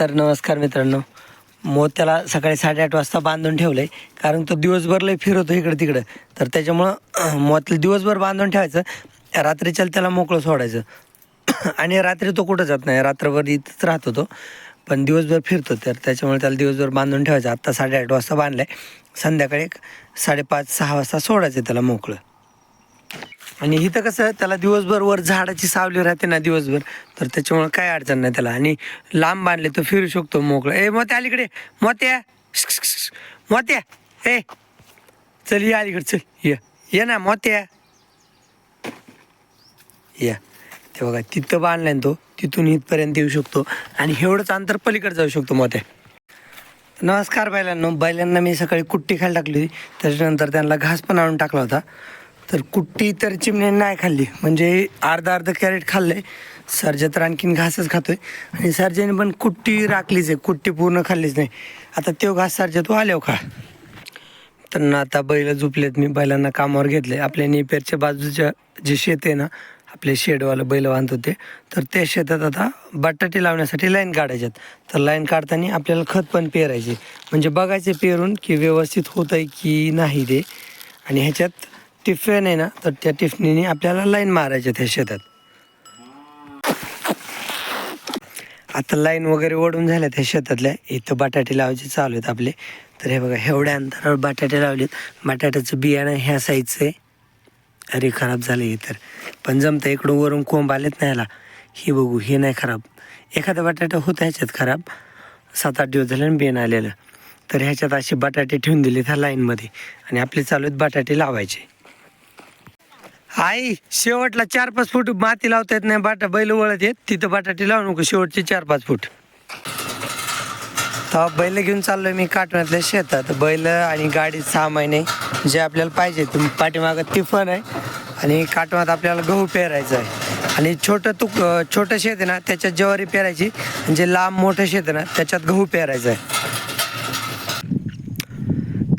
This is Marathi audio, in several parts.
तर नमस्कार मित्रांनो. मोत्याला सकाळी साडेआठ वाजता बांधून ठेवलं आहे कारण तो दिवसभर लय फिरवतो इकडं तिकडं. तर त्याच्यामुळं मोत्याला दिवसभर बांधून ठेवायचं. रात्रीच्या त्याला मोकळं सोडायचं. आणि रात्री तो कुठं जात नाही. रात्रभर इथंच राहतो तो. पण दिवसभर फिरतो. तर त्याच्यामुळे त्याला दिवसभर बांधून ठेवायचं. आत्ता साडेआठ वाजता बांधलं आहे संध्याकाळी एक साडेपाच सहा वाजता सोडायचं त्याला मोकळं. आणि इथं कसं त्याला दिवसभर वर झाडाची सावली राहते ना दिवसभर. तर त्याच्यामुळे काय अडचण नाही त्याला. आणि लांब बांधले तो फिरू शकतो मोकळं. ए मोत्या अलीकडे मोत्या. मोत्या. ए चल ये अलीकडे चल. ये. ये ना मोत्या. या. ते बघा तिथं बांधलाय ना तो तिथून इथपर्यंत येऊ शकतो. आणि एवढंच अंतर पलीकडे जाऊ शकतो मोत्या. नमस्कार बैलांना बैलांना मी सकाळी कुट्टी खायला टाकली होती. त्याच्यानंतर त्यांना घास पण आणून टाकला होता. तर कुट्टी तर चिमण्याने नाही खाल्ली. म्हणजे अर्धा अर्धा कॅरेट खाल्लंय. सरजा तर आणखीन घासच खातोय. आणि सर्जाने पण कुट्टी राखलीच आहे. कुट्टी पूर्ण खाल्लीच नाही. आता तो घास सरजा तू आल्यावर खा. तर ना आता बैल झुपलेत. मी बैलांना कामावर घेतले आपल्या नेपेरच्या बाजूच्या जे शेत आहे ना आपले शेडवालं बैल बांधत होते. तर त्या शेतात आता बटाटे लावण्यासाठी लाईन काढायच्यात. तर लाईन काढताना आपल्याला खत पण पेरायचे. म्हणजे बघायचे पेरून की व्यवस्थित होत आहे की नाही ते. आणि ह्याच्यात टिफिन आहे ना तर त्या टिफनीने आपल्याला लाईन मारायच्या त्या शेतात. आता लाईन वगैरे ओढून झाल्या त्या शेतातल्या. इथं बटाटे लावायचे चालू आहेत आपले. तर हे बघा एवढ्या अंतरावर बटाटे लावलेत. बटाट्याचं बियाणं ह्या साईजचं आहे. अरे खराब झालं हे तर. पण जमतं इकडून वरून कोंब आलेत नाही याला. हे बघू हे नाही खराब. एखादा बटाटा होता ह्याच्यात खराब. सात आठ दिवस झाले आणि आलेलं. तर ह्याच्यात असे बटाटे ठेवून दिले त्या लाईनमध्ये. आणि आपले चालू आहेत बटाटे लावायचे. आई शेवटला चार पाच फूट माती लावता येत नाही बाटा बैल वळत येत तिथं बटाटे लावू नको शेवटचे चार पाच फूट. तेव्हा बैल घेऊन चाललोय मी काटण्यातल्या शेतात. बैल आणि गाडी सहा महिने जे आपल्याला पाहिजे तुम्ही पाठीमागं तिफन आहे. आणि काटवात आपल्याला गहू पेरायचं आहे. आणि छोटं तुक छोटं शेत आहे ना त्याच्यात ज्वारी पेरायची. जे लांब मोठं शेत आहे ना त्याच्यात गहू पेरायचं आहे.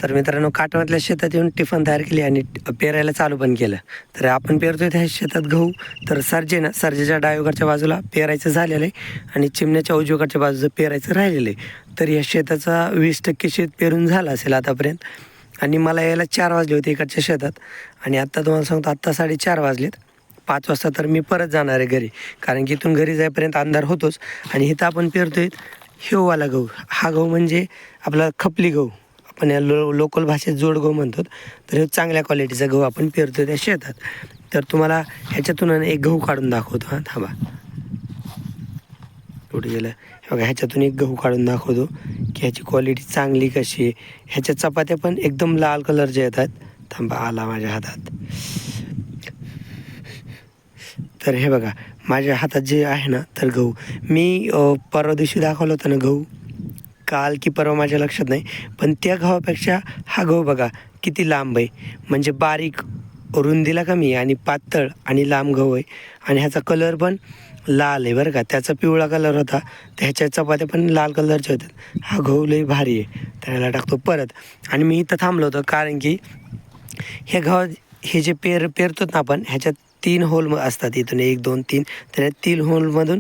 तर मित्रांनो काटवातल्या शेतात येऊन टिफन तयार केली आणि पेरायला चालू पण केलं. तर आपण पेरतोय त्या शेतात गहू. तर सरजे ना सरजेच्या डावीकडच्या बाजूला पेरायचं झालेलं आहे आणि चिमण्याच्या उजवीकडच्या बाजूचं पेरायचं राहिलेलं आहे. तर या शेताचा वीस टक्के शेत पेरून झालं असेल आतापर्यंत. आणि मला यायला चार वाजले होते इकडच्या शेतात. आणि आत्ता तुम्हाला सांगतो आत्ता साडेचार वाजलेत. पाच वाजता तर मी परत जाणार आहे घरी. कारण की इथून घरी जाईपर्यंत अंधार होतोच. आणि इथं आपण पेरतोय हिववाला गहू. हा गहू म्हणजे आपला खपली गहू. आपण या लो लोकल भाषेत जोड गहू म्हणतो तर हे चांगल्या क्वालिटीचा गहू आपण पेरतो त्या शेतात. तर तुम्हाला ह्याच्यातून एक गहू काढून दाखवतो हां थांबा. कुठे गेलं? हे बघा ह्याच्यातून एक गहू काढून दाखवतो की ह्याची क्वालिटी चांगली कशी आहे. ह्याच्या चपात्या पण एकदम लाल कलरच्या येतात. थांबा आला माझ्या हातात. तर हे बघा माझ्या हातात जे आहे ना तर गहू. मी परवा दिवशी दाखवलं होतं ना गहू? काल की परवा माझ्या लक्षात नाही पण त्या गव्हापेक्षा हा गहू बघा किती लांब आहे. म्हणजे बारीक रुंदीला कमी आहे आणि पातळ आणि लांब गहू आहे. आणि ह्याचा कलर पण लाल आहे बरं का. त्याचा पिवळा कलर होता तर ह्याच्या चपात्या पण लाल कलरच्या होत्या. हा गहू लई भारी आहे. त्याला टाकतो परत. आणि मी इथं थांबलो होतो कारण की हे गव्हा हे जे पेर पेरतो ना आपण ह्याच्यात तीन होल असतात इथून एक दोन तीन. तर या तीन होलमधून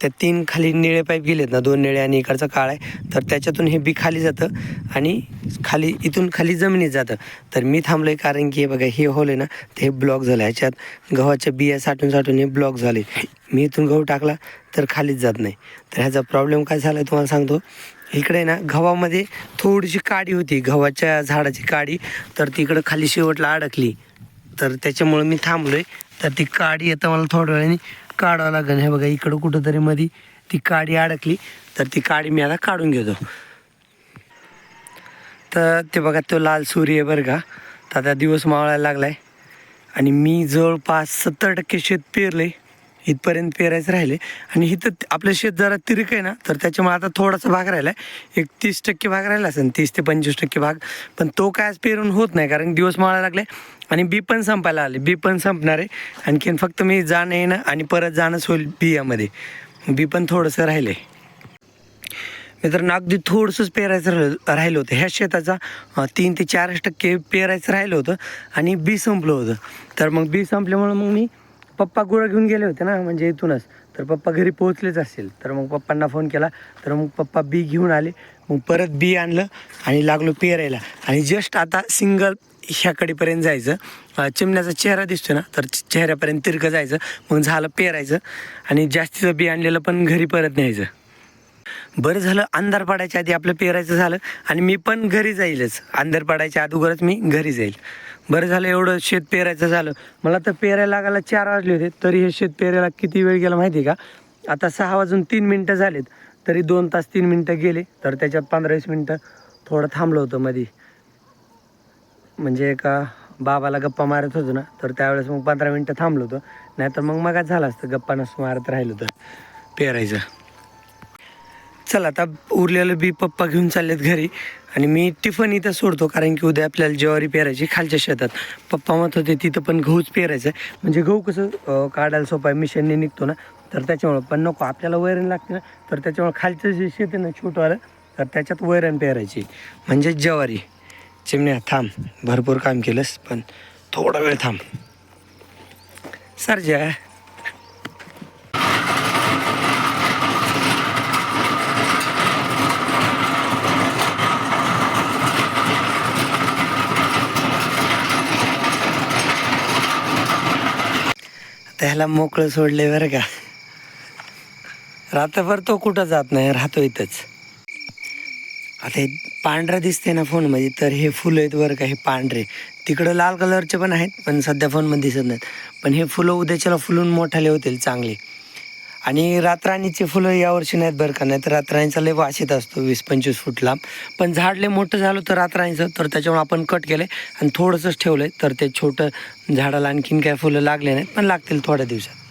त्या तीन खाली निळे पाईप गेलेत ना दोन निळे आणि इकडचा काळ आहे. तर त्याच्यातून हे बी खाली जातं आणि खाली इथून खाली जमिनीत जातं. तर मी थांबलो आहे कारण की हे बघा हे होल आहे ना ते हे ब्लॉक झालं. ह्याच्यात गव्हाच्या बिया साठून साठून हे ब्लॉक झाले. मी इथून गहू टाकला तर खालीच जात नाही. तर ह्याचा प्रॉब्लेम काय झाला आहे तुम्हाला सांगतो. इकडे ना गव्हामध्ये थोडीशी काडी होती. गव्हाच्या झाडाची काडी तर तिकडं खाली शेवटला अडकली. तर त्याच्यामुळे मी थांबलो आहे तर ती काडी येतं मला थोड्या वेळाने काढावं लागेल. हे बघा इकडं कुठंतरी मध्ये ती काडी अडकली. तर ती काडी मी आता काढून घेतो. तर ते बघा तो लाल सूर्य आहे बरं का. तर आता दिवस मावळायला लागलाय. आणि मी जवळपास सत्तर टक्के शेत पेरले इथपर्यंत पेरायचं राहिले. आणि इथं आपलं शेत जरा तिरक आहे ना तर त्याच्यामुळे आता थोडासा भाग राहिला आहे. एक तीस टक्के भाग राहिला असेल तीस ते पंचवीस टक्के भाग. पण तो काय आज पेरून होत नाही कारण दिवस मळायला लागले आणि बी पण संपायला आले. बी पण संपणार आहे. आणखीन फक्त मी जाणं येणं आणि परत जाणंच होईल बियामध्ये. बी पण थोडंसं राहिलं आहे मित्रांनो अगदी थोडंसंच पेरायचं राहिलं राहिलं होतं. ह्या शेताचा तीन ते चार टक्के पेरायचं राहिलं होतं आणि बी संपलं होतं. तर मग बी संपल्यामुळं मग मी पप्पा गुळं घेऊन गेले होते ना म्हणजे इथूनच. तर पप्पा घरी पोहोचलेच असेल तर मग पप्पांना फोन केला. तर मग पप्पा बी घेऊन आले. मग परत बी आणलं आणि लागलो पेरायला. आणि जस्ट आता सिंगल ह्याकडेपर्यंत जायचं. चिमण्याचा चेहरा दिसतो ना तर चेहऱ्यापर्यंत तिरकं जायचं. मग झालं पेरायचं. आणि जास्तीचं बी आणलेलं पण घरी परत न्यायचं. बरं झालं अंधार पडायच्या आधी आपलं पेरायचं झालं आणि मी पण घरी जाईलच. अंधार पडायच्या अगोदरच मी घरी जाईल. बरं झालं एवढं शेत पेरायचं झालं. मला तर पेरायला लागायला चार वाजले होते तरी हे शेत पेरायला किती वेळ गेला माहिती आहे का? आता सहा वाजून तीन मिनटं झालेत तरी दोन तास तीन मिनटं गेले तर त्याच्यात पंधरा वीस मिनटं थोडं थांबलं होतं मध्ये म्हणजे एका बाबाला गप्पा मारत होतो ना तर त्यावेळेस मग पंधरा मिनटं थांबलो होतो. नाहीतर मग मगाच झालं असतं गप्पा नसतं मारत राहिलो तर पेरायचं. चल आता उरलेलं बी पप्पा घेऊन चाललेत घरी. आणि मी टिफन इथं सोडतो कारण की उद्या आपल्याला ज्वारी पेरायची खालच्या शेतात. पप्पा म्हणत होते तिथं पण गहूच पेरायचं आहे. म्हणजे गहू कसं काढायला सोपा आहे मिशनने निघतो ना. तर त्याच्यामुळं पण नको आपल्याला वैरण लागते ना. तर त्याच्यामुळे खालचं जे शेत आहे ना छोटवालं तर त्याच्यात वैरण पेरायची म्हणजे ज्वारी. चिमण्या थांब. भरपूर काम केलंस पण थोडा वेळ थांब. सरजा त्याला मोकळं सोडले बरं का. रात्रभर तो कुठं जात नाही राहतो इथंच. आता हे पांढरं दिसते ना फोनमध्ये तर हे फुलं आहेत बरं का हे पांढरे. तिकडं लाल कलरचे पण आहेत पण सध्या फोनमध्ये दिसत नाहीत. पण हे फुलं उद्याच्याला फुलून मोठाले होतील चांगले. आणि रातराणीचे फुलं यावर्षी नाहीत बरं का नाही तर रातराणीचा लय वास असतो वीस पंचवीस फूट लांब पण झाड लय मोठं झालं तर रातराणीचं तर त्याच्यामुळे आपण कट केलं आणि थोडंसंच ठेवलं तर ते छोटं झाडाला आणखीन काय फुलं लागले नाहीत पण लागतील थोड्या दिवसात.